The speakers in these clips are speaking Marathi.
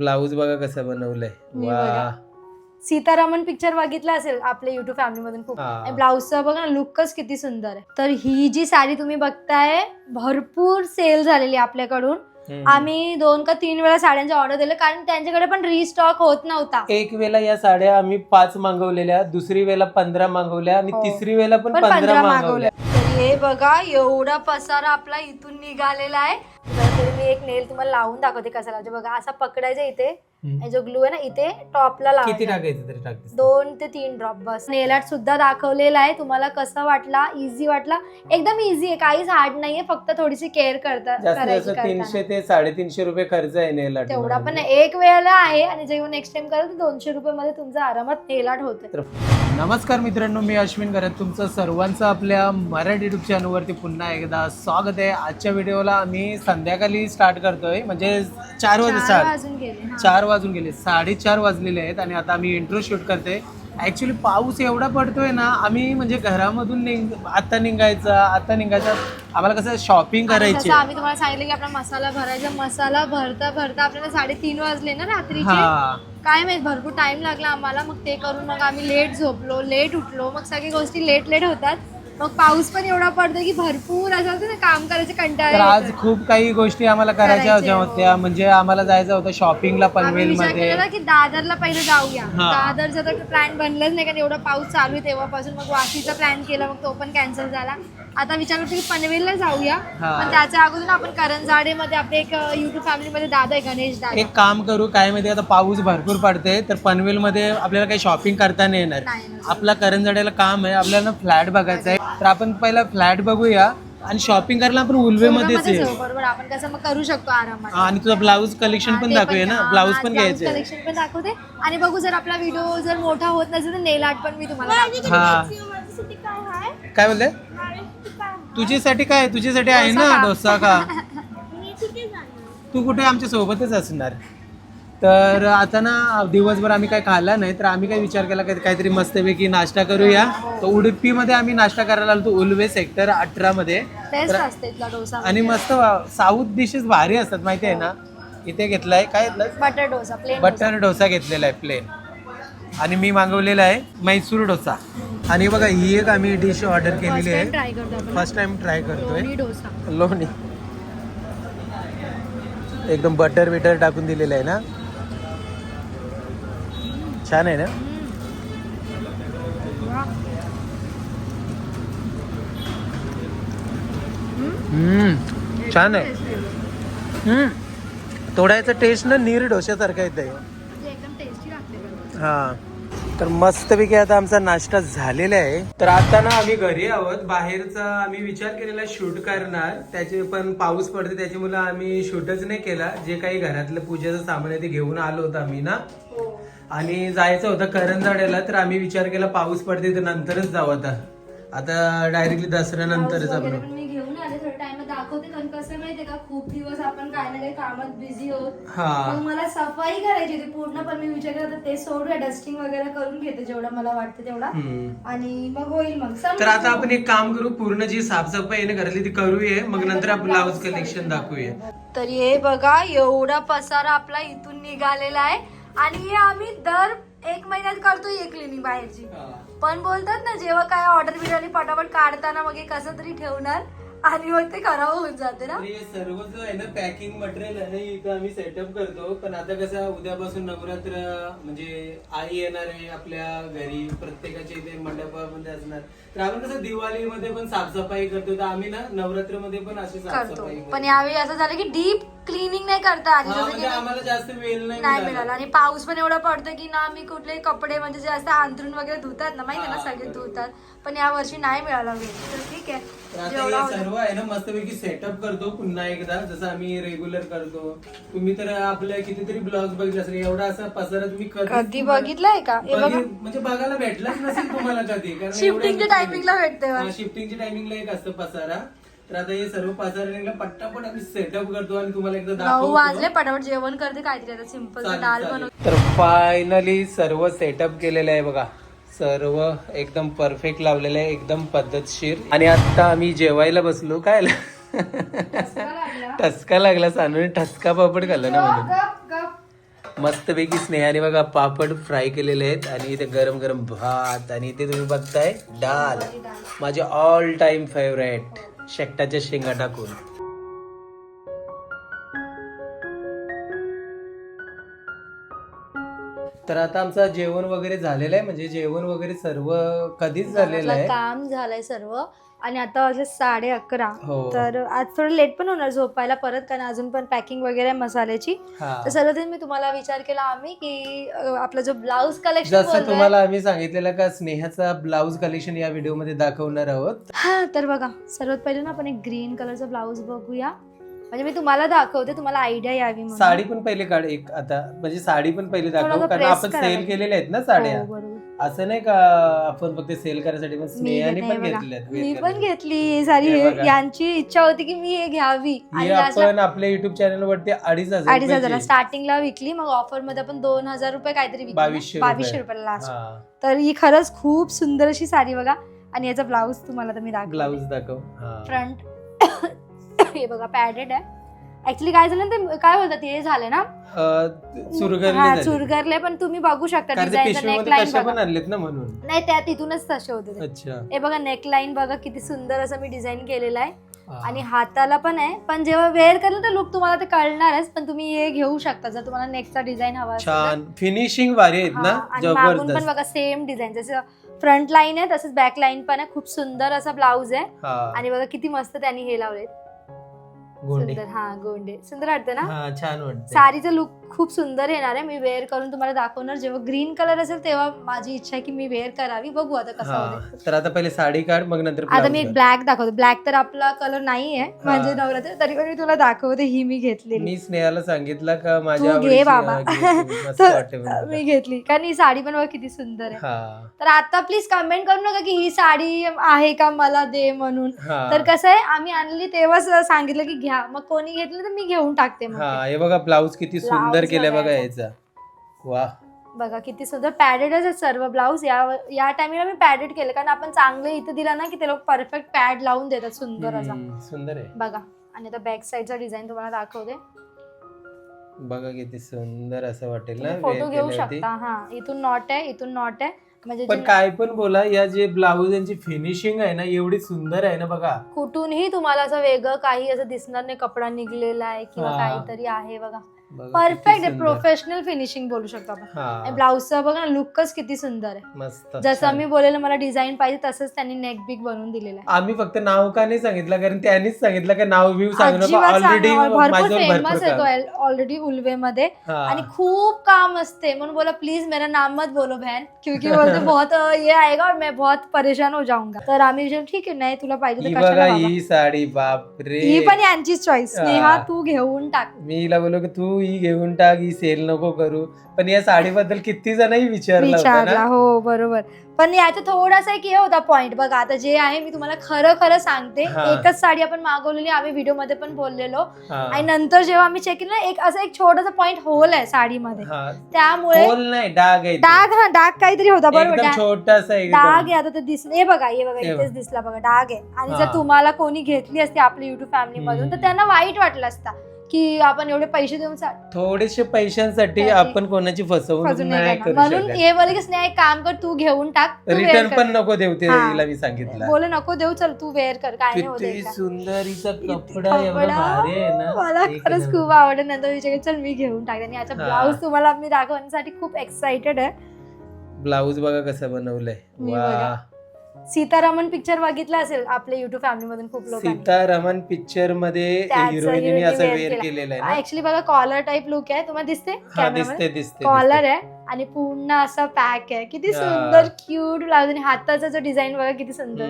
ब्लाऊज बघा कसं बनवलंय मी वा बघा. सीतारामन पिक्चर बघितला असेल आपल्या युट्यूब फॅमिली मधून खूप हा. ब्लाऊजचा बघा ना लुकच किती सुंदर आहे तर ही जी साडी तुम्ही बघताय भरपूर सेल झालेली आहे आपल्याकडून हम्म. आम्ही दोन का तीन वेळा साड्यांचा ऑर्डर दिले कारण त्यांच्याकडे पण रिस्टॉक होत नव्हता एक वेळेला या साड्या आम्ही पाच मागवलेल्या दुसरी वेळेला पंधरा मागवल्या आणि हो. तिसरी वेळेला पण पण पंधरा पंधरा मागवल्या हे बघा एवढा पसारा आपला इथून निघालेला आहे. तर मी एक नेल तुम्हाला लावून दाखवते कसा लावते म्हणजे बघा असा पकडायचा इथे. आणि जो ग्लू आहे ना इथे टॉपला किती लावायचा टाकायचं तरी टाकतेस दोन ते तीन ड्रॉप बस. नेल आर्ट सुद्धा दाखवलेला आहे. तुम्हाला कसं वाटला? इझी वाटला? एकदम इझी आहे. काहीच हार्ड नाहीये. फक्त थोडीशी केअर करता जास्तीत करायची तीनशे. ते साडेतीनशे रुपये खर्च आहे नेल आर्ट तेवढा पण नाही. एक वेळेला आहे. आणि जेव्हा नेक्स्ट टाइम कराल तर दोनशे रुपये मध्ये तुमचा आरामात नेल आर्ट होतं नमस्कार मित्रांनो मी अश्विन करत तुमचं सर्वांचं आपल्या मराठी युट्यूब चॅनलवरती पुन्हा एकदा स्वागत आहे. आजच्या व्हिडिओला आम्ही संध्याकाळी स्टार्ट करतोय. म्हणजे चार वाजता चार स्टार्ट वाजून गेले. हा. चार वाजून गेले साडेचार वाजलेले आहेत आणि आता आम्ही इंट्रो शूट करते ऍक्च्युली पाऊस एवढा पडतोय ना आम्ही म्हणजे घरामधून निघ आता निघायचं आता निघायचं. आम्हाला कसं शॉपिंग करायची जसं आम्ही तुम्हाला सांगितलं की आपला मसाला भरायचा मसाला भरता भरता आपल्याला साडेतीन वाजले ना रात्रीचे. हा. काय माहीत भरपूर टाइम लागला आम्हाला. मग ते करून मग आम्ही लेट झोपलो लेट उठलो. मग सगळी गोष्टी लेट लेट होतात. मग पाऊस पण एवढा पडतो की भरपूर असं होतं ना काम करायचे तर कंटाळा आज येतो. खूप काही गोष्टी आम्हाला करायच्या करायचे, होत्या. होत्या म्हणजे आम्हाला जायचं होतं शॉपिंगला आम्ही पनवेल विचारमध्ये केलेला की दादरला पहिले जाऊया. हा. दादरचा तर प्लॅन बनलाच नाही कारण एवढा पाऊस चालू आहे तेव्हापासून. मग वाशीचा प्लॅन केला मग तो पण कॅन्सल झाला. आता विचार करतो की पनवेलला जाऊया. हा. पण त्याच्या अगोदर आपण करंजाडेमध्ये आपले एक युट्यूब फॅमिलीमध्ये दादा आहे गणेश दादा. एक काम करू काय माहिती आता पाऊस भरपूर पडते तर पनवेल मध्ये आपल्याला काही शॉपिंग करता नाही येणार. नाही येणार. आपला करंजड्याला काम आहे आपल्याला फ्लॅट बघायचा आहे. तर आपण पहिला फ्लॅट बघूया आणि शॉपिंग करायला आपण उल्वे मध्येच उल्हामध्येच आहे जाऊ, बरोबर. आपण कसं मग करू शकतो आरामात. आणि तुझं ब्लाऊज कलेक्शन पण दाखवूया ना? ब्लाऊज पण घ्यायचे कलेक्शन पण दाखवते. आणि बघू जर आपला व्हिडिओ जर मोठा होत नसेल तर नेल आर्ट पण मी तुम्हाला दाखवते. हा. काय बोलते तुझ्यासाठी काय? तुझ्यासाठी आहे ना डोसा का तू कुठे आमच्या सोबतच असणार. तर आता ना दिवसभर आम्ही काय खाल्ला नाही तर आम्ही काय विचार केला की काहीतरी मस्तपैकी नाश्ता करूया. तर उडुपीमध्ये आम्ही नाश्ता करायला आलो उल्वे सेक्टर अठरा मध्ये बेस्ट असते इथला डोसा आणि मस्त साऊथ डिशेस भारी असतात माहिती आहे ना? इथे घेतलाय. काय घेतलं butter dosa plain butter dosa घेतलेला आहे प्लेन आणि मी मागवलेला आहे मैसूर डोसा. आणि बघा ही एक आम्ही डिश ऑर्डर केलेली आहे. फर्स्ट टाइम ट्राय करतोय. लोणी एकदम बटर बिटर टाकून दिलेलं आहे ना? छान आहे ना. हम्म छान आहे. तोडायचं टेस्ट ना नीर डोश्यासारखं येत आहे म्हणजे. हा. तर मस्तपैकी आता आमचा नाश्ता झालेला आहे. तर आता ना आम्ही घरी आहोत. बाहेरचा आम्ही विचार केलेला शूट करणार. त्याचे पण पाऊस पडते त्याच्यामुळे आम्ही शूटच नाही केला. जे काही घरातलं पूजेचं सामान आहे ते घेऊन आलो होतो आम्ही ना. आणि जायचं होतं करंजाड्याला तर आम्ही विचार केला पाऊस पडते तर नंतरच जाऊ आता. आता डायरेक्टली दसऱ्यानंतरच आपण पण मी घेऊन आले थोड्या टाइम दाखवते कारण कसं माहितीये का? खूप दिवस आपण काय ना काही कामात बिझी होत हा. मग मला सफाई करायची होती. पूर्ण पण मी विचार केला तर ते सोडूया डस्टिंग वगैरे करून घेते जेवढं मला वाटतं तेवढा. हम्म. आणि मग होईल मग. तर. आता आपण एक काम करू पूर्ण जी साफसफाई आहे ना घरातली ती करूया. मग नंतर आपण ब्लाऊज कलेक्शन दाखवूया. तर हे बघा एवढा पसारा आपला इथून निघालेला आहे. आणि हे आम्ही दर एक महिन्यात करतो एक क्लिनिक बाहेरची. पण बोलतात ना जेव्हा काय ऑर्डर बिर्याणी पटापट काढताना मग हे कसं तरी ठेवणार? आणि मग ते खराब होऊन जाते ना? हे सर्व जो आहे ना पॅकिंग मटेरियल आहे इथं आम्ही सेटअप करतो. पण आता कसं उद्यापासून नवरात्र म्हणजे आई येणार आहे आपल्या घरी प्रत्येकाच्या इथे मंडपामध्ये असणार. तर आपण कसं दिवाळीमध्ये पण साफसफाई करतो. तर आम्ही ना नवरात्रमध्ये पण अशी करतो साफसफाई करतो. पण यावेळी असं झालं की डीप क्लिनिंग नाही करता. आली हा, जसं म्हणजे की आम्हाला जास्त वेळ नाही नाही मिळाला. मिळाला. आणि पाऊस पण एवढा पडतो की ना मी कुठले कपडे म्हणजे जे असं अंथरून वगैरे धुतात ना माहिती आहे ना हा, सगळे बरोबर. धुतात. पण या वर्षी नाही मिळाला वेळ. तर ठीक तर आता हे. सर्व आहे ना मस्तपैकी सेटअप करतो पुन्हा एकदा जसं आम्ही रेग्युलर करतो. तुम्ही तर आपल्या कितीतरी ब्लॉग बघितले असेल एवढा असा पसारा तुम्ही कधीच कधी तुम्हाला- बघितलंय का? हे बघा. बघित- म्हणजे बघायला भेटलाच नसेल तुम्हाला कधी कारण शिफ्टिंगच्या टायमिंगला भेटते बघ. शिफ्टिंगच्या टायमिंगला एक असतं पसारा. तर आता हे सर्व पसारा पटापट आम्ही सेटअप करतो आणि तुम्हाला एकदा नऊ दाखवतो. वाजले पटापट जेवण करते काहीतरी आता सिंपल चालेल, दाल चालेल. बनवते. तर फायनली सर्व सेटअप केलेलं आहे बघा. सर्व एकदम परफेक्ट लावलेलं आहे एकदम पद्धतशीर. आणि आता आम्ही जेवायला बसलो काय ठसका लागला. सानूने ठसका पापड खाल्ला ना म्हणून. मस्तपैकी स्नेहाने बघा पापड फ्राय केलेले आहेत आणि इथे गरम गरम भात आणि इथे तुम्ही बघताय डाल माझे ऑल टाइम फेवरेट शेकटाच्या शेंगा टाकून. तर आता आमचं जेवण वगैरे झालेलं आहे. म्हणजे जेवण वगैरे सर्व कधीच झालेलं आहे. काम झालंय सर्व. आणि आता वाजले साडे अकरा. हो. तर आज थोडं लेट पण होणार झोपायला परत कारण अजून पण पॅकिंग वगैरे आहे मसाल्याची. हा. तर सर्व मी तुम्हाला विचार केला आम्ही की अं, आपला जो ब्लाऊज कलेक्शन जसं तुम्हाला आम्ही सांगितलेलं का स्नेहाचा ब्लाऊज कलेक्शन या व्हिडिओमध्ये दाखवणार आहोत. हा तर बघा सर्वात पहिले ना आपण एक ग्रीन कलरचा ब्लाऊज बघूया. म्हणजे मी तुम्हाला दाखवते तुम्हाला आयडिया यावी म्हणून. साडी पण पहिले काढ एक आता म्हणजे साडी पण पहिले दाखव थोडंसं कारण press आपण सेल लागेल. केलेले आहेत ना साड्या हो, बरोबर. असं नाही का आपण फक्त सेल करायसाठी पण स्नेहाने पण. घेतल्यात मी वेगळ्या. पण घेतली सारी हे- बघा. यांची इच्छा होती की मी हे घ्यावी ही आपण आपल्या युट्यूब चॅनल वरती अडीच हजार अडीच हजार रुपयाची- स्टार्टिंगला विकली मग ऑफरमध्ये आपण दोन हजार रुपये काहीतरी विकली ना? बावीसशे रुपये. बावीसशे रुपयाला लास्ट हा तर ही खरंच खूप सुंदर अशी साडी बघा आणि याचा ब्लाऊज तुम्हाला तर मी दाखव ब्लाऊज दाखव हा. फ्रंट हे बघा पॅडेड आहे. ऍक्च्युली काय झालं ते काय बोलतात हे झाले ना? चुरगरली झाली. चुरगरले पण तुम्ही बघू शकता कारण ते डिझाईनचा पिशवीमध्ये नेकलाईन कशा बघा. पण आणलेत ना म्हणून. नाही त्या तिथूनच तसे होते ते. अच्छा. हे बघा नेकलाईन बघा किती सुंदर असं मी डिझाईन केलेलं आहे. हा. आणि हाताला पण आहे. पण जेव्हा वेअर करलं तर लुक तुम्हाला ते कळणारच पण तुम्ही हे घेऊ शकता जर तुम्हाला नेक्स्टचा डिझाईन हवा असेल तर. छान. फिनिशिंग भारी आहेत हा, ना आणि मागून पण जबरदस्त. बघा सेम डिझाईन जसं फ्रंट लाईन आहे तसंच बॅक लाईन पण आहे. खूप सुंदर असा ब्लाऊज आहे. हा. आणि बघा किती मस्त त्यांनी हे लावले गोंडे. सुंदर हा गोंडे. सुंदर वाटतं ना? हा छान वाटते साडीचं लुक खूप सुंदर येणार आहे. मी वेअर करून तुम्हाला दाखवणार. जेव्हा ग्रीन कलर असेल तेव्हा माझी इच्छा आहे की मी वेअर करावी. बघू आता कसं होतं तर आता पहिले साडी काढ मग नंतर आता मी काढ. ब्लॅक दाखवते. ब्लॅक तर आपला कलर नाही आहे म्हणजे नवरात्र तरी पण मी तुला दाखवते ही मी घेतलेली. मी स्नेहाला सांगितलं का माझ्या घे बाबा. तर मी तुला. घेतली. कारण ही साडी पण बघा किती सुंदर आहे. तर आता प्लीज कमेंट करू नका की ही साडी आहे का मला दे म्हणून. तर कसं आहे आम्ही आणली तेव्हाच सांगितलं की घ्या. मग कोणी घेतलं तर मी घेऊन टाकते मग हे. बघा ब्लाऊज किती सुंदर Blouse केलाय बघा याचा. वा. बघा किती सुंदर पॅडेडच आहेत सर्व ब्लाऊज या या टाइमला मी पॅडेड केले. कारण आपण चांगले इथं दिला ना की ते लोक परफेक्ट पॅड लावून देतात. सुंदर असा. सुंदर आहे. बघा. आणि आता बॅक साईडचा डिझाईन तुम्हाला दाखवते. बघा किती सुंदर असं वाटेल ना फोटो घेऊ केल्यावरती. शकता. हा इथून नॉट आहे इथून नॉट आहे. म्हणजे पण जे- काय पण बोला या जे ब्लाऊज यांची फिनिशिंग आहे ना एवढी सुंदर आहे ना बघा. कुठूनही तुम्हाला असं वेगळं काही असं दिसणार नाही कपडा निघलेला आहे किंवा हा. काहीतरी आहे बघा. परफेक्ट आहे. प्रोफेशनल फिनिशिंग बोलू शकतो आपण. हा. ब्लाऊजचा बघा ना लुकच किती सुंदर आहे. मस्त. जसं. मी बोलेलं मला डिझाईन पाहिजे तसंच त्यांनी नेक बिग बनवून दिलेलं आहे. आम्ही फक्त नाव का नाही सांगितलं कारण त्यांनीच सांगितलं का नाव व्ह्यू सांगू नको. अजिबात ऑलरेडी भरपूर फेमस. आहे तो ऑलरेडी उल्वे मध्ये. आणि खूप काम असते. म्हणून बोला प्लीज मेरा नाम मत बोलो बहन. क्योंकि बोलते बहुत ये आएगा और मैं बहुत परेशान हो जाऊंगा. तर आम्ही ठीक आहे नाही तुला पाहिजे ही बघा कशाला बाबा? ही साडी ही पण यांचीच चॉईस हा. स्नेहा तू घेऊन टाक. मी बोललो की तू ही घेऊन टाक ही सेल नको करू पण या साडीबद्दल किती जणांनी विचारलं होतं विचारला ना हो बरोबर पण याचा थोडासा एक हे होता पॉइंट बघा आता जे आहे मी तुम्हाला खरं खरं सांगते हा. एकच साडी आपण मागवलेली आम्ही व्हिडिओमध्ये पण बोललेलो हा. आणि नंतर जेव्हा आम्ही चेक केलं ना एक असं एक छोटासा पॉइंट होल आहे साडीमध्ये हा. त्यामुळे खोल नाही डाग आहे तो. डाग हा डाग काहीतरी होता बरोबर एकदम डाग छोटासा डाग एकदम आहे आता ते दिसलं हे बघा हे बघा हे इथेच बघ. दिसला बघा डाग आहे आणि हा. जर तुम्हाला कोणी घेतली असती आपल्या युट्यूब फॅमिली मधून तर हम्म. त्यांना वाईट वाटलं असता की आपण एवढे पैसे देऊन सा- थोडेसे पैशांसाठी आपण कोणाची फसवणूक नाही नाही करू. म्हणून शकत हे बोले की स्नेहा एक काम कर तू घेऊन टाक तू wear रिटर्न कर. पण नको देऊ ते हा. मी सांगितलं बोले नको देऊ चल तू वेअर कर काय नाही होत किती एकदा. सुंदर हिचा किती कपडा एवढा कपडा. भारी आहे ना मला एक खरंच नंबर. खूप आवडलं नंतर विचार चल मी घेऊन टाकते आणि याचा हा. ब्लाऊज तुम्हाला मी दाखवण्यासाठी खूप एक्साइटेड आहे ब्लाऊज बघा कसं बनवलंय मी वा. सीतारामन पिक्चर बघितला असेल आपल्या युट्यूब फॅमिली मधून खूप लोकांनी. सीतारामन पिक्चरमध्ये हिरोईनने असं वेअर. केलेलं आहे ऍक्च्युली बघा कॉलर टाईप लुक आहे. तुम्हाला दिसते दिसते दिसते कॉलर आहे आणि पूर्ण असा पॅक आहे. किती. सुंदर क्यूट आणि हाताचा जो डिझाईन बघा किती. सुंदर.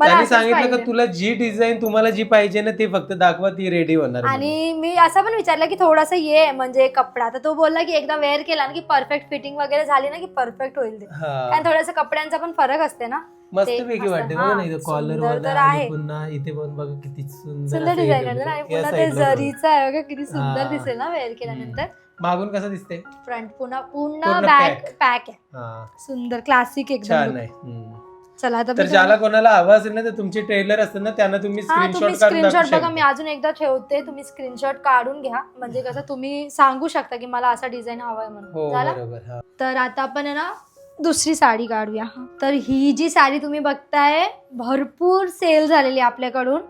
त्यांनी असंच सांगितलं पाहिजे. का तुला जी डिझाईन तुम्हाला जी पाहिजे ना ते फक्त दाखवा ती रेडी होणार म्हणून. आणि मी असं पण विचारलं की थोडासा ये म्हणजे कपडा तर तो बोलला की एकदा वेअर केला ना की परफेक्ट फिटिंग वगैरे झाली ना की परफेक्ट होईल ते हा कारण थोडंसं कपड्यांचा पण फरक असते ना मस्त ते पैकी. वाटते हा, बघा ना इथं कॉलर सुंदर तर वाला आहे. पुन्हा इथे पण बघा किती सुंदर सुंदर असं डिझाईन आहे आणि केलेलं. या पुन्हा ते side ला बघा. जरीचं आहे बघा किती सुंदर हा. दिसेल ना वेअर केल्यानंतर मागून कसं दिसते फ्रंट पुन्हा पूर्ण पूर्ण बॅक pack. पॅक आहे हा सुंदर क्लासिक एकदम छान look. आहे हम्म. चला आता तर ज्याला कोणाला हवा असेल ना तर तुमचे ट्रेलर असतात ना त्यांना तुम्ही हा तुम्ही स्क्रीनशॉट बघा मी. अजून एकदा ठेवते तुम्ही स्क्रीनशॉट काढून घ्या म्हणजे कसं तुम्ही सांगू शकता की मला असा डिझाईन हवाय म्हणून झाला बरोबर हा. तर आता आपण आहे ना दुसरी साडी काढूया तर ही जी साडी तुम्ही बघताय भरपूर सेल झालेली आपल्याकडून.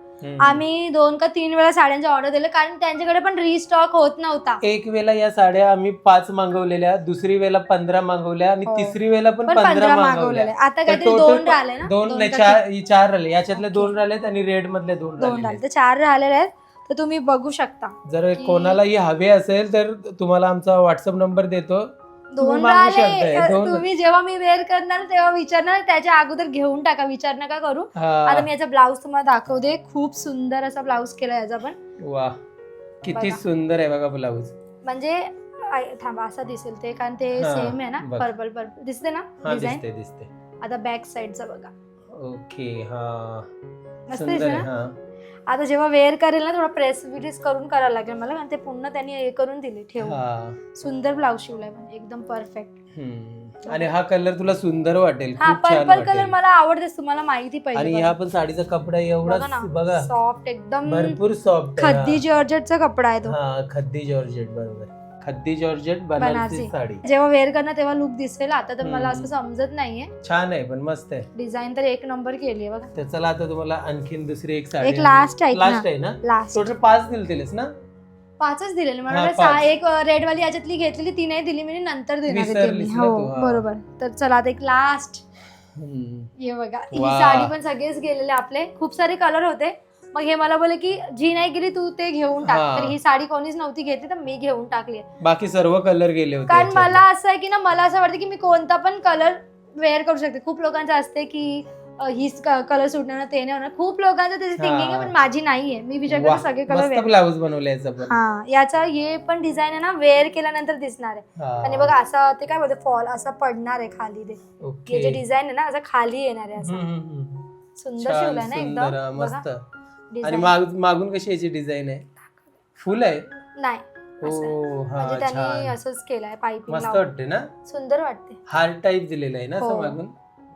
आम्ही दोन का तीन वेळा साड्यांचे ऑर्डर दिले कारण त्यांच्याकडे पण रिस्टॉक होत नव्हता. एक वेळेला या साड्या आम्ही पाच मागवलेल्या दुसरी वेळेला पंधरा मागवल्या आणि हो. तिसरी वेळेला पण पण पंधरा पंधरा मागवल्या. मागवलेले आता तर काहीतरी total दोन राहिले ना? दोन नाही का चार ही चार राहिले. याच्यातले Okay. दोन राहिलेत आणि रेड मधले दोन दोन राहिले. राहिले तर चार राहिलेले आहेत. तर तुम्ही बघू शकता. जर की- कोणालाही हवे असेल तर तुम्हाला आमचा व्हॉट्सअप नंबर देतो. दोन तुम्ही मागू शकताय. राहिले दोन- तुम्ही जेव्हा मी वेअर करणार तेव्हा विचारणार त्याच्या अगोदर घेऊन टाका विचार नका करू. आता मी याचा ब्लाऊज तुम्हाला दाखवते. खूप सुंदर असा ब्लाऊज केला याचा पण. वा. किती बघा. सुंदर आहे बघा ब्लाऊज. म्हणजे आय- थांबा असा दिसेल ते कारण ते हा, सेम आहे ना? बघ. पर्पल पर्पल दिसते ना? हा डिझाईन दिसते दिसते. आता बॅक साईडचा बघा. ओके हा. मस्त सुंदर दिसते आहे ना? हा. आता जेव्हा वेअर करेल ना थोडा प्रेस बिरेस करून करायला लागेल मला कारण ते पुन्हा त्यांनी हे करून दिले ठेवून. हा. सुंदर ब्लाऊज शिवलाय म्हणजे एकदम परफेक्ट. आणि हा कलर तुला सुंदर वाटेल हा पर्पल कलर मला आवडतेच तुम्हाला माहिती आणि पाहिजे ह्या पण साडीचा कपडा एवढा बघा सॉफ्ट एकदम भरपूर सॉफ्ट खद्दी जॉर्जेटचा कपडा आहे तो. हा खद्दी जॉर्जेट बरोबर. खद्दी जॉर्जेट बनारसी. साडी. जेव्हा वेअर करणार तेव्हा लुक दिसेल. आता तर मला. असं समजत नाहीये. छान आहे पण मस्त आहे. डिझाईन तर एक नंबर केली आहे बघा. तर चला आता तुम्हाला आणखीन दुसरी एक साडी एक last आहे? लास्ट आहे ना? लास्ट टोटल पाच दिलतेलेस ना? पाचच दिलेले. मला. एक रेड वाली याच्यातली घेतलेली ती नाही दिली मी नंतर देणार हो. बरोबर. तर चला आता एक लास्ट. ये बघा. ही. साडी पण सगळेच गेलेले आपले. खूप सारे कलर होते. मग हे मला बोले की जी नाही गेली तू ते घेऊन टाक. हा. तर ही साडी कोणीच नव्हती घेतली तर मी घेऊन टाकली. बाकी सर्व कलर गेले होते कारण याच्यात. मला असं आहे की ना मला असं वाटतं की मी कोणता पण कलर वेअर करू शकते. खूप लोकांचं असते की अ, हीच कलर सूट नाही होणार, ते नाही होणार खूप लोकांचं त्याची थिंकिंग आहे हा. पण माझी नाहीये. मी विचार करते सगळे कलर मस्त वेअर ब्लाऊज बनवले याचा पण. हा याचा हे पण डिझाईन आहे ना वेअर केल्यानंतर दिसणार आहे. हा. आणि बघा असं ते काय बोलते फॉल असं पडणार आहे खाली ते. ओके. हे जे डिझाईन आहे ना असं खाली येणार आहे असं. हम्म, हम्म, हम्म. सुंदर छान, शिवलाय ना सुंदर, एकदम. हा, मस्त. आणि design. माग- मागून कशी याची डिझाईन आहे? फुल आहे? नाही असं. हा म्हणजे त्यांनी छान असंच केलंय पाईपिंग मस्त वाटते ना? सुंदर वाटते. हार्ट टाईप दिलेला आहे ना असं हो. मागून?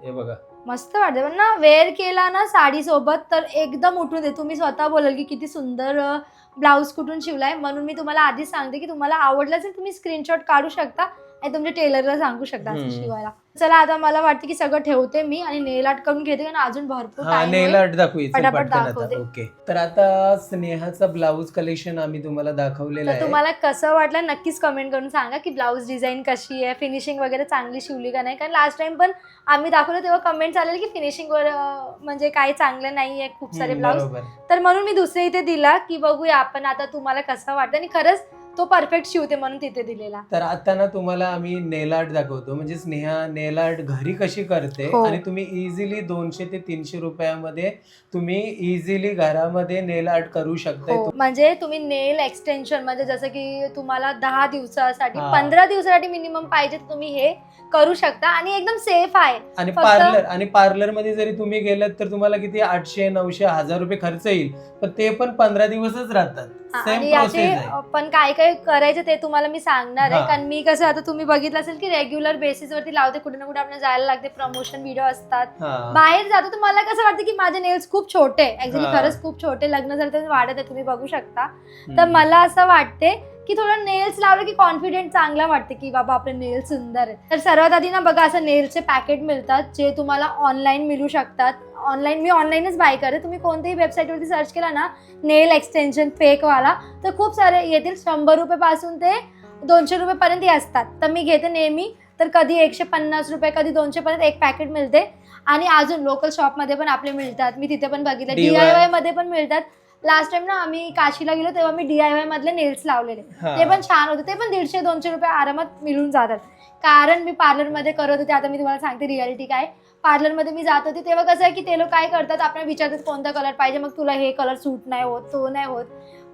हे बघा. मस्त वाटते. पण ना वेअर केला ना साडी सोबत तर एकदम उठून दे. तुम्ही स्वतः बोलाल की किती सुंदर ब्लाऊज कुठून शिवलाय. म्हणून मी तुम्हाला आधीच सांगते की तुम्हाला आवडलं असेल तुम्ही स्क्रीनशॉट काढू शकता. आणि तुमच्या टेलरला सांगू शकता असं हम्म. शिवायला. चला आता मला वाटतं की सगळं ठेवते मी आणि नेल आर्ट करून घेते कारण अजून भरपूर हा time नेल. आर्ट दाखवू इथे पटापट पटकन आता. दाखवते. ओके. तर आता स्नेहाचा ब्लाऊज कलेक्शन आम्ही तुम्हाला दाखवलेलं तर आहे. तुम्हाला कसं वाटलं नक्कीच कमेंट करून सांगा की ब्लाऊज डिझाईन कशी आहे फिनिशिंग वगैरे चांगली शिवली का नाही? कारण लास्ट टाइम पण आम्ही दाखवलं तेव्हा कमेंट आलेले की फिनिशिंग वर अं, म्हणजे काही चांगलं नाही आहे खूप सारे हम्म, ब्लाऊज. बरोबर. तर म्हणून मी दुसरे इथे दिला की बघूया आपण आता तुम्हाला कसं वाटतं. आणि खरंच तो परफेक्ट शिवते म्हणून तिथे दिलेला तर आता ना तुम्हाला आम्ही नेल आर्ट दाखवतो म्हणजे स्नेहा नेल आर्ट घरी कशी करते हो. आणि तुम्ही इझिली दोनशे ते तीनशे रुपयामध्ये तुम्ही इझिली घरामध्ये नेल आर्ट करू शकताय हो म्हणजे तुम्ही नेल एक्सटेन्शन म्हणजे जसं की तुम्हाला दहा दिवसासाठी हा. पंधरा दिवसासाठी मिनिमम पाहिजे तर तुम्ही हे करू शकता आणि एकदम सेफ आहे आणि फक्त- पार्लर आणि पार्लरमध्ये जरी तुम्ही गेलात तर तुम्हाला किती आठशे नऊशे हजार रुपये खर्च येईल पण ते पण पंधरा दिवसच राहतात सेम आणि याचे पण काय काय करायचे ते तुम्हाला मी सांगणार आहे हा. कारण मी कसं आता तुम्ही बघितलं असेल की रेग्युलर बेसिस वरती लावते कुठे ना कुठे आपल्याला जायला लागते प्रमोशन व्हिडिओ असतात हा. बाहेर जातो तर मला कसं वाटतं की माझे नेल्स खूप छोटे ऍक्च्युली हा. खरंच खूप छोटे लग्न झालं तर वाढत आहे तुम्ही बघू शकता तर हम्म. मला असं वाटते की थोडं नेल्स लावलं की कॉन्फिडेंट चांगला वाटते की बाबा आपले नेल सुंदर आहेत तर सर्वात आधी ना बघा असं नेलचे पॅकेट मिळतात जे तुम्हाला ऑनलाईन मिळू शकतात. ऑनलाईन मी ऑनलाईनच बाय करते. तुम्ही कोणत्याही वेबसाईटवरती सर्च केला ना नेल एक्सटेन्शन फेकवाला तर खूप सारे येतील. शंभर रुपयापासून ते दोनशे रुपयेपर्यंत हे असतात. तर मी घेते नेहमी. तर कधी एकशे पन्नास रुपये कधी दोनशे पर्यंत एक पॅकेट मिळते. आणि अजून लोकल शॉपमध्ये पण आपले मिळतात. मी तिथे पण बघितलं. DIY. डीआयमध्ये पण मिळतात. लास्ट टाइम ना आम्ही काशीला गेलो तेव्हा मी डीआय मधले नेल्स लावलेले. हा. ते पण छान होते. ते पण दीडशे दोनशे रुपये आरामात मिळून जातात. कारण मी पार्लरमध्ये करत होते. आता मी तुम्हाला सांगते रियालिटी काय. पार्लरमध्ये मी जात होते तेव्हा कसं आहे की ते लोक काय करतात आपल्याला विचारतात कोणता कलर पाहिजे मग तुला हे कलर सूट नाही होत तो नाही होत.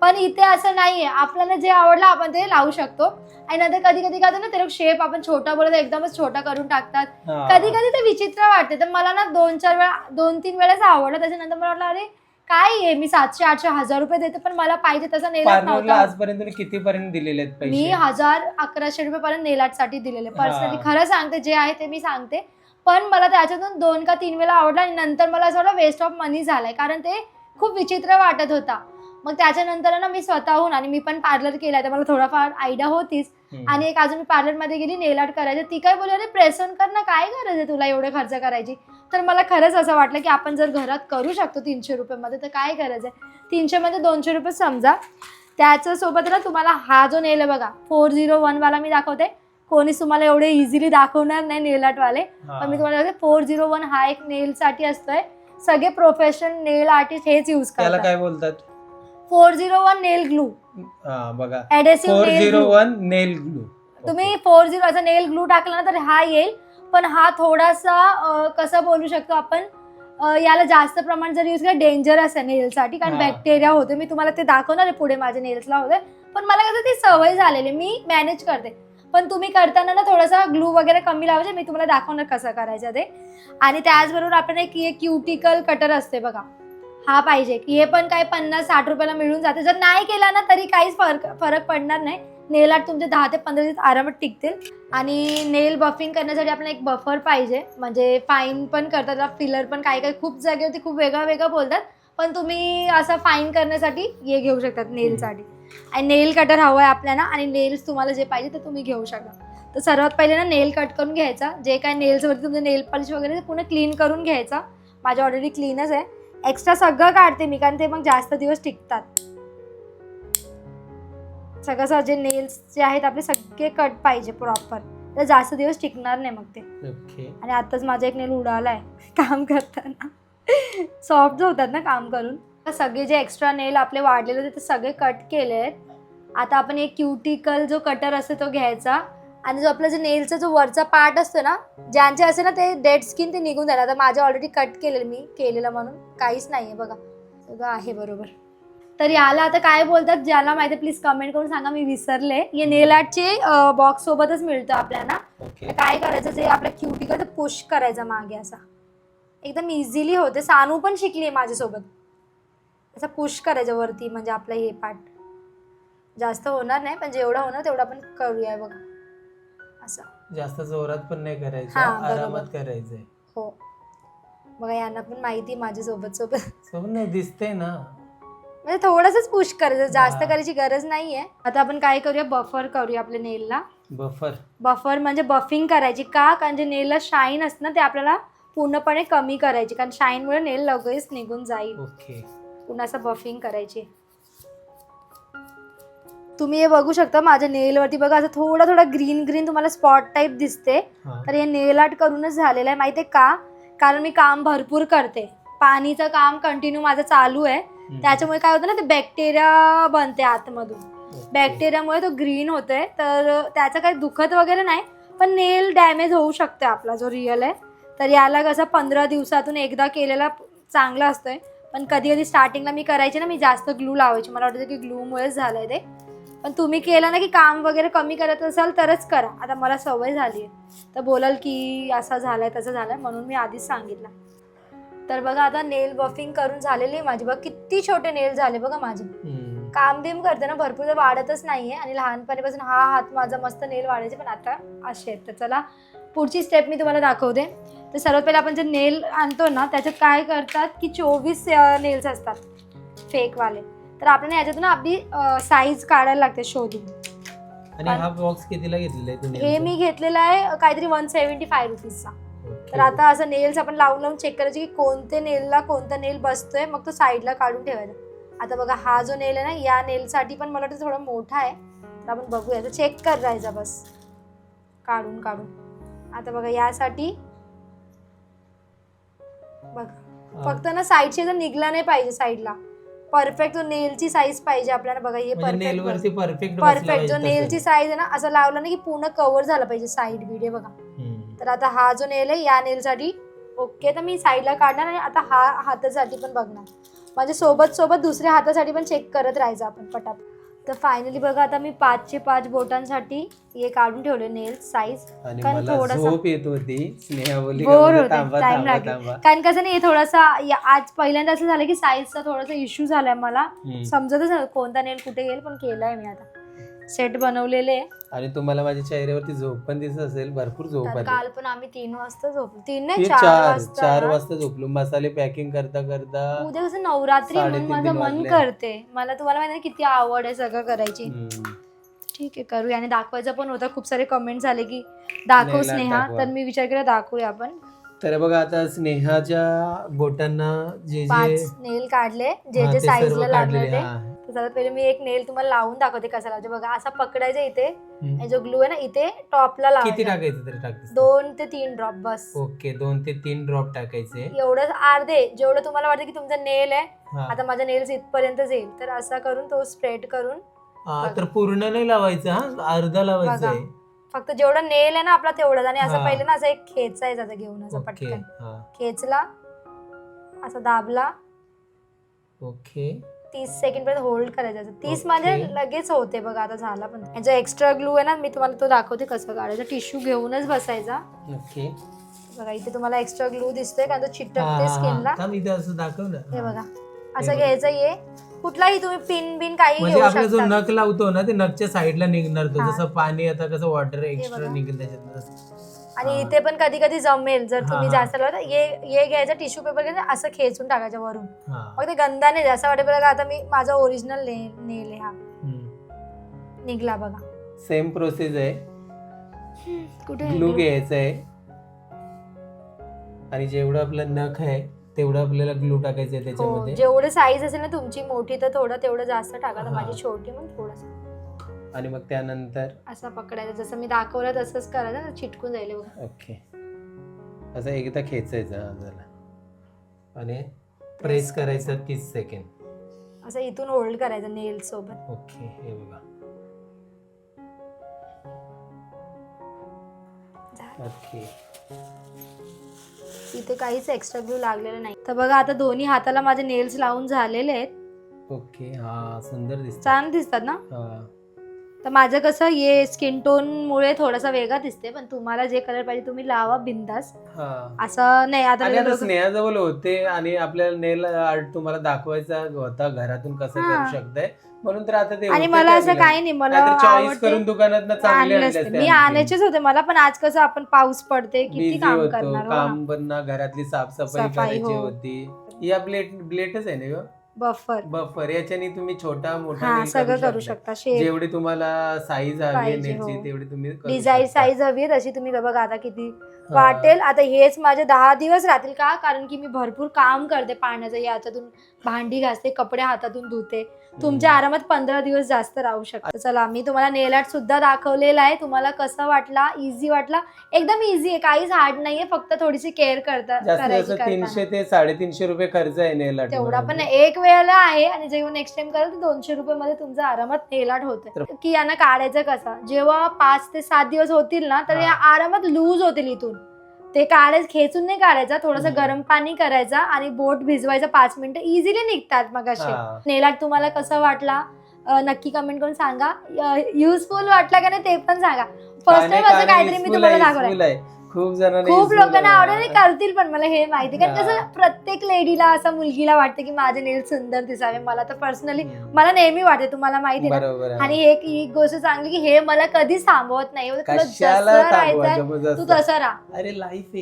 पण इथे असं नाहीये. आपल्याला जे आवडलं आपण ते लावू शकतो. आणि नंतर कधी कधी काय होतं ना ते लोक शेप आपण छोटा बोलत एकदमच छोटा करून टाकतात. हा. कधी कधी ते विचित्र वाटते. तर मला ना दोन चार वेळा दोन तीन वेळेस आवडलं. त्याच्यानंतर मला वाटलं अरे काय आहे? मी सातशे आठशे हजार रुपये देते पण मला पाहिजे तसा पार्लरला नव्हता. आजपर्यंत तुम्ही कितीपर्यंत दिलेले आहेत मी पैसे हजार अकराशे रुपये पर्यंत नेलाटसाठी दिलेले पर्सनली हा. खरं सांगते जे आहे ते मी सांगते. पण मला त्याच्यातून दोन का तीन वेळा आवडला आणि नंतर मला असं वाटलं वेस्ट ऑफ मनी झालाय कारण ते खूप विचित्र वाटत होता. मग त्याच्यानंतर ना मी स्वतःहून आणि मी पण पार्लर केला तर मला थोडाफार आयडिया होतीच. हम्म. आणि एक अजून मी पार्लरमध्ये गेली नेल आर्ट करायचं. ती काय बोलली अरे प्रेस ऑन कर ना काय गरज आहे तुला एवढे खर्च करायची? तर मला खरंच असं वाटलं की आपण जर घरात करू शकतो तीनशे रुपयामध्ये तर काय गरज आहे? तीनशेमध्ये दोनशे रुपये समजा. त्याच्या सोबत ना तुम्हाला हा जो नेल आहे बघा फोर झिरो वनवाला मी दाखवते. कोणीच तुम्हाला एवढे इझिली दाखवणार नाही नेल आर्टवाले. पण मी तुम्हाला फोर झिरो वन हा एक नेलसाठी असतोय. सगळे प्रोफेशनल नेल आर्टिस्ट हेच यूज त्याला करतात. काय बोलतात? Four zero one nail glue. हा बघा. Adhesive four nail zero glue. One nail glue. तुम्ही फोर झिरो असा नेल ग्लू टाकला ना तर हा येईल. पण हा थोडासा कसं बोलू शकतो आपण याला जास्त प्रमाण जर यूज केलं डेंजरस आहे नेलसाठी कारण हा. बॅक्टेरिया होते. मी तुम्हाला ते दाखवणार आहे पुढे माझ्या नेल्सला होते पण मला कसं ती सवय झालेली मी मॅनेज करते. पण तुम्ही करताना ना थोडासा ग्लू वगैरे कमी लावायचे. मी तुम्हाला दाखवणार कसं करायचं ते. आणि त्याचबरोबर आपण एक क्युटिकल कटर असते बघा. हा पाहिजे. की हे पण काय पन्नास साठ रुपयाला मिळून जाते. जर नाही केला ना तरी काहीच फरक फरक पडणार नाही. नेल आर्ट तुमचे दहा ते पंधरा दिवस आरामात टिकतील. आणि नेल बफिंग करण्यासाठी आपल्याला एक बफर पाहिजे. म्हणजे फाईन पण करतात फिलर पण काही काही खूप जागेवरती खूप वेगळं वेगळं बोलतात. पण तुम्ही असं फाईन करण्यासाठी हे घेऊ शकतात नेलसाठी. आणि नेल कटर हवं आहे आपल्याला आणि नेल्स तुम्हाला जे पाहिजे ते तुम्ही घेऊ शकता. तर सर्वात पहिले ना नेल कट करून घ्यायचा. जे काय नेल्सवरती तुमचे नेल पॉलिश वगैरे ते पूर्ण क्लीन करून घ्यायचा. माझ्या ऑलरेडी क्लीनच आहे. एक्स्ट्रा सगळं काढते मी कारण ते मग जास्त दिवस टिकतात. सगळं असं जे नेल्स जे आहेत आपले सगळे कट पाहिजे प्रॉपर तर जास्त दिवस टिकणार नाही मग ते. ओके आणि आताच माझा एक नेल उडालाय काम करताना. सॉफ्ट होतात ना काम करून तर सगळे जे एक्स्ट्रा नेल आपले वाढलेले होते ते सगळे कट केले आहेत. आता आपण एक क्युटिकल जो कटर असतो तो घ्यायचा. आणि जो आपला जो नेलचा जो वरचा पार्ट असतो ना ज्यांचे असे ना ते डेड स्किन ते निघून जाईल आता माझं ऑलरेडी कट केलेलं मी केलेलं म्हणून काहीच नाही आहे बघा. सगळं आहे बरोबर. तर याला आता काय बोलतात ज्याला माहिती प्लीज कमेंट करून सांगा मी विसरले. हे नेल आर्टचे बॉक्स सोबतच मिळतं आपल्याला. काय करायचं जे आपल्या क्युटिकल पुश करायचं मागे असा. एकदम इझिली होते. सानू पण शिकली आहे माझ्यासोबत. असं पुश करायचं वरती म्हणजे आपलं हे पार्ट जास्त होणार नाही पण जेवढं होणार तेवढं आपण करूया बघा. असं. जास्त जोरात पण नाही करायचं हा. आरामात करायचंय. हो. बघा यांना पण माहिती आहे माझ्यासोबत सोबत. सोबत नाही दिसतंय ना. म्हणजे थोडंसंच पुश करायचं जास्त. करायची गरज नाहीये. आता आपण काय करूया? बफर करूया आपल्या नेलला बफर बफर म्हणजे बफिंग करायची. का? कारण जे नेलला शाईन असतं ना ते आपल्याला पूर्णपणे कमी करायची. कारण शाईनमुळे नेल लगेच निघून जाईल. ओके पुन्हा असं बफिंग करायची. तुम्ही हे बघू शकता माझ्या नेलवरती बघा असं थोडं थोडं ग्रीन ग्रीन तुम्हाला स्पॉट टाईप दिसते. हा. तर हे नेल आर्ट करूनच झालेलं आहे. माहिती आहे का? कारण मी काम भरपूर करते. पाणीचं काम कंटिन्यू माझं चालू आहे. त्याच्यामुळे काय होतं ना ते बॅक्टेरिया बनते आतमधून. बॅक्टेरियामुळे तो ग्रीन होतोय. तर त्याचं काही दुखत वगैरे नाही पण नेल डॅमेज होऊ शकते आपला जो रिअल आहे. तर याला कसं पंधरा दिवसातून एकदा केलेला चांगला असतोय. पण कधी कधी स्टार्टिंगला मी करायचे ना मी जास्त ग्लू लावायची. मला वाटतं की ग्लूमुळेच झालंय ते. पण तुम्ही केलं ना की काम वगैरे कमी करत असाल तरच करा. आता मला सवय झाली आहे तर बोलाल की असं झालंय तसं झालंय. म्हणून मी आधीच सांगितलं. तर बघा आता नेल बफिंग करून झालेली आहे माझी. बघा किती छोटे नेल झाले बघा माझे. काम बिम करते ना भरपूर तर वाढतच नाहीये. आणि लहानपणीपासून हा हात माझा मस्त नेल वाढायचे पण आता असे आहेत. तर चला पुढची स्टेप मी तुम्हाला दाखवते. तर सर्वात पहिले आपण जे नेल आणतो ना त्याच्यात काय करतात की चोवीस नेल्स असतात. फेकवाले तर आपल्याला याच्यातून आपली साईज काढायला लागते शोधून. आणि हा बॉक्स कितीला घेतलेला आहे तुम्ही हे मी घेतलेला आहे काहीतरी वन सेव्हन्टी फाय रुपीजचा. तर आता असं नेल्स आपण लावून लावून चेक करायचे की कोणते नेलला कोणता नेल बसतोय मग तो साईडला काढून ठेवायचा. आता बघा हा जो नेल आहे ना या नेलसाठी पण मला वाटतं थोडा मोठा आहे. तर आपण बघूया. चेक करायचा बस. काढून काढून. आता बघा यासाठी बघा. फक्त ना साईडचे जर निघला नाही पाहिजे साईडला परफेक्ट जो नेलची साईज पाहिजे आपल्याला बघा हे म्हणजे नेल परफेक्ट वरती परफेक्ट परफेक्ट जो नेलची साईज आहे ना असं लावलं ना की पूर्ण कव्हर झाला पाहिजे साईड बीड हे बघा तर आता हा जो नेल आहे या नेलसाठी ओके तर मी साईडला काढणार आणि आता हा हातासाठी पण बघणार. म्हणजे सोबत सोबत दुसऱ्या हातासाठी पण चेक करत राहायचं आपण पटापट. तर फायनली बघा आता मी पाचशे पाच बोटांसाठी हे काढून ठेवले नेल साईज आणि कारण मला थोडासा- झोप येत होती. स्नेहा बोलली का बोर म्हणजे होते थांबा टाइम थांबा लागेल. थांबा. कारण कसं नाही थोडासा या- आज पहिल्यांदा असं झालं की साईजचा थोडासा इश्यू झालाय मला. हम्म. समजतच नाही कोणता नेल कुठे गेल पण केलाय मी आता. सेट बनवलेले आणि तुम्हाला माझ्या चेहऱ्यावरती झोप पण दिसत असेल भरपूर झोप तर आली. काल पण आम्ही तीन वाजता झोपलो तीन नाही ते चार चार वाजता चार ना. वाजता झोपलो. मसाले पॅकिंग करता करता उद्या कसं नवरात्री म्हणून साडेतीन माझं तीन मन वाजले. करते. मला तुम्हाला माहिती आहे किती आवड आहे सगळं करायची. हम्म. ठीक आहे करूया. आणि दाखवायचं पण होतं. खूप सारे कमेंट झाले की दाखव स्नेहा. दाखवा. तर मी विचार केला दाखवूया आपण. तर बघा आता स्नेहाच्या बोटांना जे जे पाच नेल काढले जे हा, जे ते साईजला लागले काढलेले, हा. सर्वात पहिले मी एक नेल तुम्हाला लावून दाखवते कसा लावते बघा असा पकडायचा इथे. आणि जो ग्लू आहे ना इथे टॉपला किती लावायचा टाकायचं तरी दोन ते तीन ड्रॉप बस. ओके दोन ते तीन ड्रॉप टाकायचे. एवढं अर्धे. जेवढं तुम्हाला वाटतं की तुमचा नेल आहे हा. आता माझा नेल्स इथपर्यंत जाईल तर असा करून तो स्प्रेड करून हा, तर पूर्ण नाही लावायचं हा? अर्धा लावायचं बघा. आहे. फक्त जेवढं नेल आहे ना आपला तेवढंच. आणि असं हा. पहिले ना असं एक खेचायचं असं घेऊन असं ओके पटकन. हा. खेचला असा दाबला. ओके. तीस सेकंड पर्यंत होल्ड करायचं तीस. म्हणजे लगेच होते बघा आता झाला पण याचा एक्स्ट्रा ग्लू आहे ना मी तुम्हाला तो दाखवते कसं काढायचं टिश्यू घेऊनच बसायचा ओके बघा इथे तुम्हाला एक्स्ट्रा ग्लू दिसतोय कारण तो चिटकते स्किनला हा. इथे असं दाखव ना हे. बघा असं. घ्यायचं ये कुठलाही तुम्ही पिन बिन काही म्हणजे घेऊ आपला जो शकता नख लावतो ना ते नखच्या साईडला निघणार तो. जसं पाणी आता कसं वॉटर एक्स्ट्रा. निघेल त्याच्यात आणि. इथे पण कधी कधी जमेल जर तुम्ही हा. जास्त लावलं तर ये ये घ्यायचं टिश्यू पेपर घ्यायचं असं खेचून टाकायचं वरून. मग ते गंदा नाही असं वाटेल बघा आता मी माझा ओरिजिनल नेल हा. निघला बघा. सेम प्रोसेस आहे. कुठे ग्लू? घ्यायचं आहे. आणि जेवढं आपलं नख आहे तेवढं आपल्याला ग्लू टाकायचं आहे हो त्याच्यामध्ये. जेवढे साईज असेल ना तुमची मोठी तर थोडं तेवढं जास्त टाका. माझी छोटी मग थोडस. आणि मग त्यानंतर? असा पकडायचा. जसं मी दाखवलं तसंच करायचं चिटकून जाईल बघा. ओके. असं एकदा खेचायचं झाला आणि प्रेस करायचं तीस सेकंड असं इथून होल्ड करायचं नेल सोबत. ओके हे बघा. झालं. ओके. इथे काहीच एक्स्ट्रा ग्लू लागलेलं नाही. तर बघा आता दोन्ही हाताला माझे नेल्स लावून झालेले आहेत. ओके हा सुंदर दिसत छान दिसतात ना? हा. तर माझं कसं ये स्किन टोन मुळे थोडासा वेगळा दिसते पण तुम्हाला जे कलर पाहिजे तुम्ही लावा बिंदास हा असं नाही आता आणि आता लोकं- स्नेहाजवळ होते आणि आपल्याला नेल आर्ट तुम्हाला दाखवायचा होता घरातून कसं हा. करू शकताय म्हणून तर आता ते आणि होते मला असं. काही नाही मला चॉईस आवडते करून दुकानात चांगले आणले आणले असते. असते मी आणखी. आणायचेच होते मला पण आज कसं आपण पाऊस पडते किती काम होतो करणार हो ना. काम पण ना घरातली साफसफाई सफाई, करायची हो. होती या ब्लेट ब्लेटच आहे ना बफर बफर याच्याने तुम्ही छोटा मोठा हा nail सगळं करू शकता. शकता शेप जेवढी तुम्हाला साईज हवी पाहिजे, हो. तेवढी तुम्ही करू डिझाईन शकता. साईज हवी आहे तशी तुम्ही बघा आता किती हा. वाटेल आता हेच माझे दहा दिवस राहतील का कारण की मी भरपूर काम करते पाण्याचं याच्यातून भांडी घासते कपडे हातातून धुते तुमच्या आरामात पंधरा दिवस जास्त राहू शकतात चला मी तुम्हाला नेल आर्ट सुद्धा दाखवलेला आहे तुम्हाला कसं वाटला इझी वाटला एकदम इझी आहे काहीच हार्ड नाहीये फक्त थोडीशी केअर करता जास्त करायची जास्त करताना. तीनशे ते साडेतीनशे रुपये खर्च आहे नेल art तेवढा पण मध्ये. नाही. वेळेला आहे आणि जेव्हा नेक्स्ट टाइम कराल तर दोनशे रुपये मध्ये तुमचा आरामात नेलाट होत की यांना काढायचं कसं? जेव्हा पाच ते सात दिवस होतील ना तर. या आरामात लूज होतील इथून. ते काढायचं खेचून नाही काढायचा थोडस. गरम पाणी करायचा आणि बोट भिजवायचा पाच मिनिटं. इझिली निघतात मग असे. नेलाट तुम्हाला कसं वाटला? नक्की कमेंट करून सांगा. युजफुल वाटला का नाही ते पण सांगा. फर्स्ट टाइम असं काहीतरी मी तुम्हाला दाखवलंय. आहे. खूप जणांना खूप लोकांना. आवडेल आणि करतील पण मला हे माहिती कारण. कसं प्रत्येक लेडीला असं मुलगीला वाटते की माझे नेल सुंदर दिसावे मला तर पर्सनली. मला नेहमी वाटते तुम्हाला माहिती ना. आणि एक गोष्ट चांगली की हे मला कधीच थांबवत नाही तुला जसं तू? तसं राहा अरे लाईफ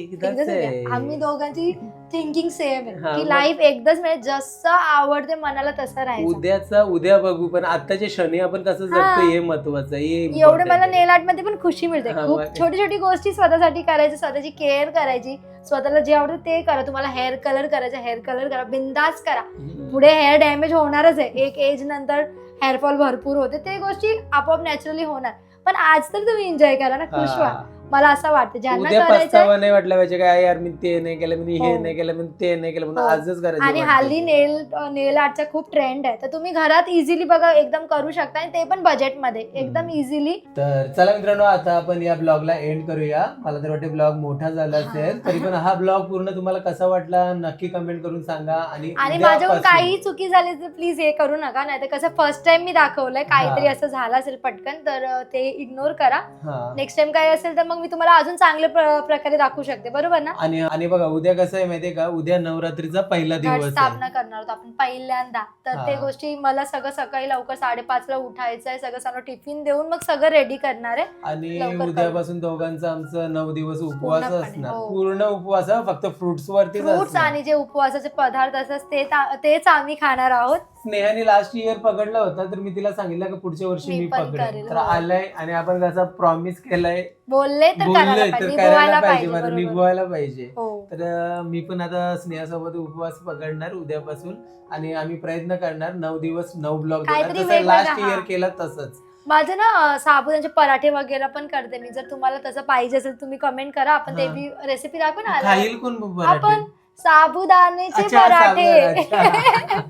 आम्ही दोघांची थिंकिंग सेम आहे. की मग- लाईफ एकदाच म्हणजे जसं आवडते मनाला तसं राहायचं. उद्याचा उद्या बघू पण आताच्या क्षणी आपण कसं. जगतो हे महत्वाचं आहे, हे एवढे important मला आहे. नेल आर्टमध्ये पण खुशी मिळते. हा, खूप मग- छोटी छोटी गोष्टी स्वतःसाठी करायची स्वतःची केअर करायची. स्वतःला जे आवडतं ते करा. तुम्हाला हेअर कलर करायचं हेअर कलर करा. बिंदास करा. हम्म. पुढे हेअर डॅमेज होणारच आहे. एक एज नंतर हेअरफॉल भरपूर होते. ते गोष्टी आपोआप नॅचरली होणार. पण आज तर तुम्ही एन्जॉय करा ना. खुश व्हा. हा. मला असं वाटतं ज्यांना उद्या करायचं पस्तावा नाही वाटला पाहिजे काय यार मी ते नाही केलं मी हे हो. नाही केलं मी ते नाही केलं म्हणून हो. आजच करायचं आणि वाटतं. हल्ली नेल नेल आर्टचा खूप ट्रेंड आहे तर तुम्ही घरात इझिली बघा एकदम करू शकता आणि ते पण बजेटमध्ये एकदम. इझिली तर चला मित्रांनो आता आपण या ब्लॉगला एंड करूया मला तर वाटते ब्लॉग मोठा झाला असेल तरी पण हा ब्लॉग पूर्ण तुम्हाला कसा वाटला नक्की कमेंट करून सांगा आणि आणि उद्यापासून- माझ्याकडून काही चुकी झाली तर प्लीज हे करू नका नाही तर कसं फर्स्ट टाइम मी दाखवलंय काहीतरी हा. असं झालं असेल पटकन तर अं, ते इग्नोर करा हा. नेक्स्ट टाइम काय असेल तर मग मग मी तुम्हाला अजून चांगल्या प्र- प्रकारे दाखवू शकते. बरोबर ना? आणि आणि बघा उद्या कसं आहे माहितीये का? उद्या नवरात्रीचा पहिला घट दिवस आहे. स्थापना करणार आहोत आपण पहिल्यांदा. तर ते हा. गोष्टी मला सगळं सकाळी लवकर साडेपाच ला उठायचं आहे सगळं सगळं टिफिन देऊन मग सगळं रेडी करणार आहे. आणि लवकर उद्यापासून दोघांचं आमचं नऊ दिवस उपवास पूर्णपणे, असणार. हो. पूर्ण उपवास हा, फक्त फ्रुट्स वरतीच फ्रुट्स असणार. आणि जे उपवासाचे पदार्थ असतात ते ता- तेच आम्ही खाणार आहोत. स्नेहाने लास्ट इयर पकडला होता तर मी तिला सांगितलं की पुढच्या वर्षी मी मी पण पकडेन करेल, तर हो. आलाय आणि आपण कसं प्रॉमिस केलाय बोलले तर करायला बोललोय पाहिजे तर निभवायला करायला पाहिजे पाहिजे बरं बरोबर. निभवायला पाहिजे हो तर अं, मी पण आता स्नेहासोबत उपवास पकडणार उद्यापासून आणि आम्ही प्रयत्न करणार नऊ दिवस नऊ ब्लॉग काहीतरी जसं वेगवेगळं, लास्ट हा. इयर केलं तसंच माझं ना अं, साबुदाण्याचे पराठे वगैरे पण करते मी जर तुम्हाला तसं पाहिजे असेल तुम्ही कमेंट करा आपण ते हा. बी रेसिपी दाखवू ना आल्यावर. खाईल कोण पराठे? साबुदाण्याचे अच्छा, पराठे. साबुदाणा.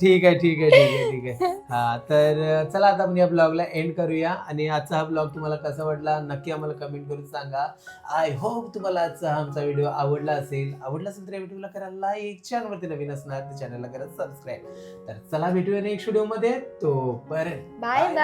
ठीक आहे ठीक आहे ठीक आहे ठीक आहे. हा तर चला आता आपण या ब्लॉगला एंड करूया. आणि आजचा हा ब्लॉग तुम्हाला कसा वाटला नक्की आम्हाला कमेंट करून सांगा. आय होप तुम्हाला आजचा हा आमचा व्हिडिओ आवडला असेल. आवडला असेल तर या व्हिडिओला करा लाईक चॅनलवरती नवीन असणार तर चॅनलला करा सबस्क्राईब तर चला भेटूया नेक्स्ट व्हिडिओमध्ये. तो पर्यंत बाय बाय